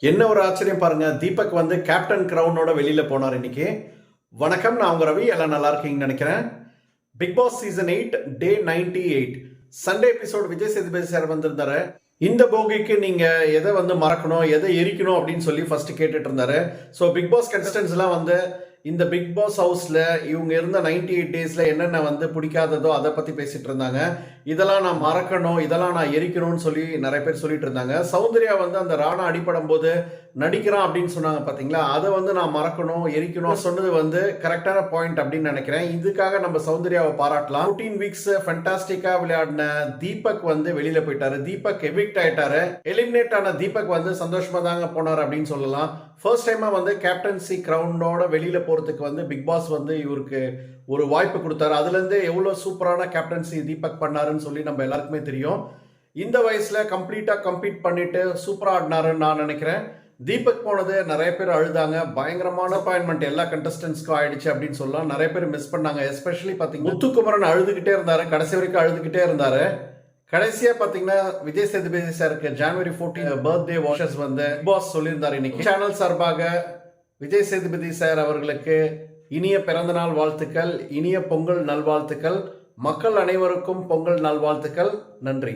என்ன ஒரு ஆச்சரியம் பாருங்க. தீபக் வந்து கேப்டன் கிரவுனோட வெளியில போனார் இன்னைக்கு. வணக்கம் நான் உங்க ரவி. எல்லாம் நல்லா இருக்கீங்கன்னு நினைக்கிறேன். Big boss season eight day ninety eight Sunday episode Vijay Sethupathi sir வந்திருந்தாரு. இந்த போகிக்கு நீங்க எதை வந்து மறக்கணும் எதை எரிக்கணும் அப்படின்னு சொல்லி ஃபர்ஸ்ட் கேட்டுட்டு இருந்தாரு. ஸோ பிக் பாஸ் கன்ஸ்டன்ஸ்லாம் எல்லாம் வந்து இந்த பிக் பாஸ் ஹவுஸ்ல இவங்க இருந்த நைன்டி எயிட் டேஸ்ல என்னென்ன வந்து பிடிக்காததோ அதை பத்தி பேசிட்டு இருந்தாங்க. இதெல்லாம் நான் மறக்கணும் இதெல்லாம் நான் எரிக்கணும்னு சொல்லி நிறைய பேர் சொல்லிட்டு இருந்தாங்க. சௌந்தர்யா வந்து அந்த ராணா அடிப்படும் போது நடிக்கிறான் அப்படின்னு சொன்னாங்க பாத்தீங்களா? அதை வந்து நான் மறக்கணும் எரிக்கணும். சொன்னது வந்து கரெக்டான பாயிண்ட் அப்படின்னு நினைக்கிறேன். இதுக்காக நம்ம சௌந்தர்யாவை பாராட்டலாம். ஃபோர்டீன் வீக்ஸ் ஃபண்டாஸ்டிக்கா விளையாடின தீபக் வந்து வெளியில போயிட்டாரு. தீபக் எவிக்ட் ஆயிட்டாரு. எலிமினேட் ஆன தீபக் வந்து சந்தோஷமா தாங்க போனார் அப்படின்னு சொல்லலாம். ஃபர்ஸ்ட் டைமா வந்து கேப்டன்சி கிரவுண்டோட வெளியில போகிறதுக்கு வந்து பிக் பாஸ் வந்து இவருக்கு ஒரு வாய்ப்பு கொடுத்தாரு. அதுலேருந்தே எவ்வளோ சூப்பரான கேப்டன்சி தீபக் பண்ணாருன்னு சொல்லி நம்ம எல்லாருக்குமே தெரியும். இந்த வயசில் கம்ப்ளீட்டாக கம்ப்ளீட் பண்ணிட்டு சூப்பராக ஆடினாருன்னு நான் நினைக்கிறேன். தீபக் போனது நிறைய பேர் அழுதாங்க. பயங்கரமான அப்பாயின்மெண்ட் எல்லா கண்டஸ்டன்ஸ்க்கும் ஆயிடுச்சு அப்படின்னு சொல்லலாம். நிறைய பேர் மிஸ் பண்ணாங்க. எஸ்பெஷலி பார்த்தீங்கன்னா முத்துக்குமரன் அழுதுகிட்டே இருந்தார். கடைசி வரைக்கும் அழுதுகிட்டே இருந்தார். கடைசியா பாத்தீங்கன்னா விஜய் சேதுபதி சாருக்கு ஜான்வரி ஃபோர்டீன் பர்த்டே வாஷஸ் வந்து பாஸ் சொல்லியிருந்தார் இன்னைக்கு. சேனல் சார்பாக விஜய் சேதுபதி சார் அவர்களுக்கு இனிய பிறந்தநாள் வாழ்த்துக்கள் இனிய பொங்கல் நல்வாழ்த்துக்கள். மக்கள் அனைவருக்கும் பொங்கல் நல்வாழ்த்துக்கள். நன்றி.